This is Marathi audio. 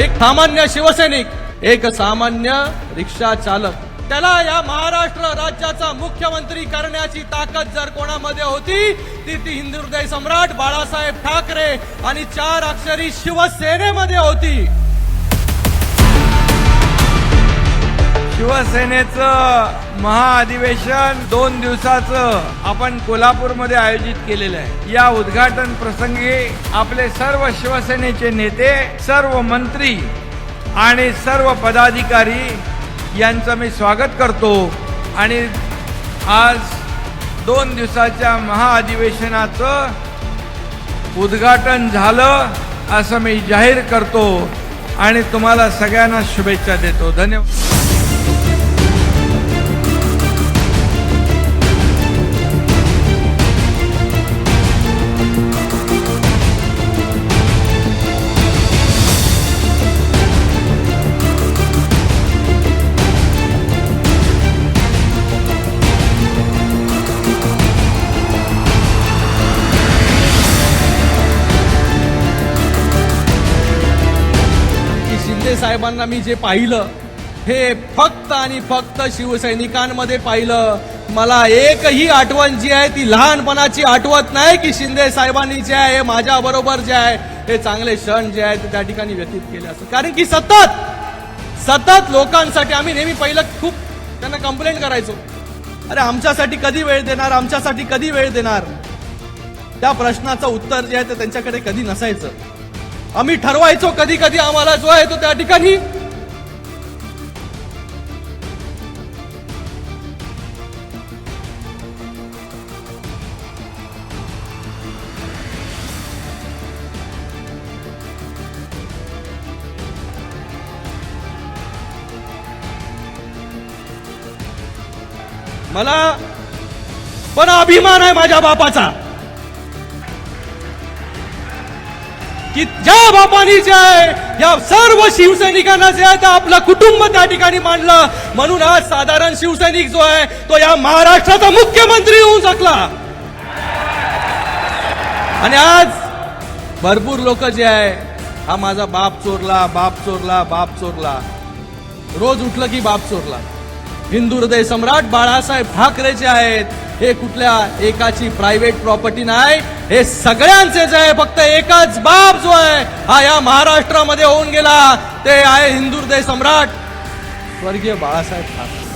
एक सामान्य शिवसैनिक एक सामान्य रिक्षा चालक. त्याला या महाराष्ट्र राज्याचा मुख्यमंत्री करण्याची ताकद जर कोणामध्ये होती ती ती हिंदू हृदय सम्राट बाळासाहेब ठाकरे आणि चार अक्षरी शिवसेनेमध्ये होती. शिवसेनेचं महाअधिवेशन दोन दिवसाचं आपण कोल्हापूरमध्ये आयोजित केलेलं आहे. या उद्घाटन प्रसंगी आपले सर्व शिवसेनेचे नेते सर्व मंत्री आणि सर्व पदाधिकारी यांचं मी स्वागत करतो. आणि आज दोन दिवसाच्या महाअधिवेशनाचं उद्घाटन झालं असं मी जाहीर करतो. आणि तुम्हाला सगळ्यांना शुभेच्छा देतो. धन्यवाद. शिंदे साहेबांना मी जे पाहिलं हे फक्त आणि फक्त शिवसैनिकांमध्ये पाहिलं. मला एकही आठवण जी आहे ती लहानपणाची आठवत नाही की शिंदे साहेबांनी जे आहे माझ्या बरोबर जे आहे हे चांगले क्षण जे आहे ते त्या ठिकाणी व्यतीत केले असं. कारण की सतत सतत लोकांसाठी आम्ही नेहमी पहिलं खूप त्यांना कंप्लेंट करायचो. अरे आमच्यासाठी कधी वेळ देणार आमच्यासाठी कधी वेळ देणार? त्या प्रश्नाचं उत्तर जे आहे ते त्यांच्याकडे कधी नसायचं. आम्ही ठरवायचो कधी कधी आम्हाला जो आहे तो त्या ठिकाणी. मला पण अभिमान आहे माझ्या बापाचा. की ज्या बापानी जे आहे या सर्व शिवसैनिकांना जे आहे ते आपलं कुटुंब त्या ठिकाणी मांडलं. म्हणून आज साधारण शिवसैनिक जो आहे तो या महाराष्ट्राचा मुख्यमंत्री होऊ शकला. आणि आज भरपूर लोक जे आहे हा माझा बाप चोरला बाप चोरला बाप चोरला. रोज उठलं की बाप चोरला. हिंदू हृदय सम्राट बाळासाहेब ठाकरे जे आहेत हे कुठल्या एकाची प्रायव्हेट प्रॉपर्टी नाही हे सगळ्यांचेच आहे फक्त एकच बाप जो आहे हा या महाराष्ट्रामध्ये होऊन गेला. ते आहे हिंदुर्दय सम्राट. स्वर्गीय बाळासाहेब ठाकरे.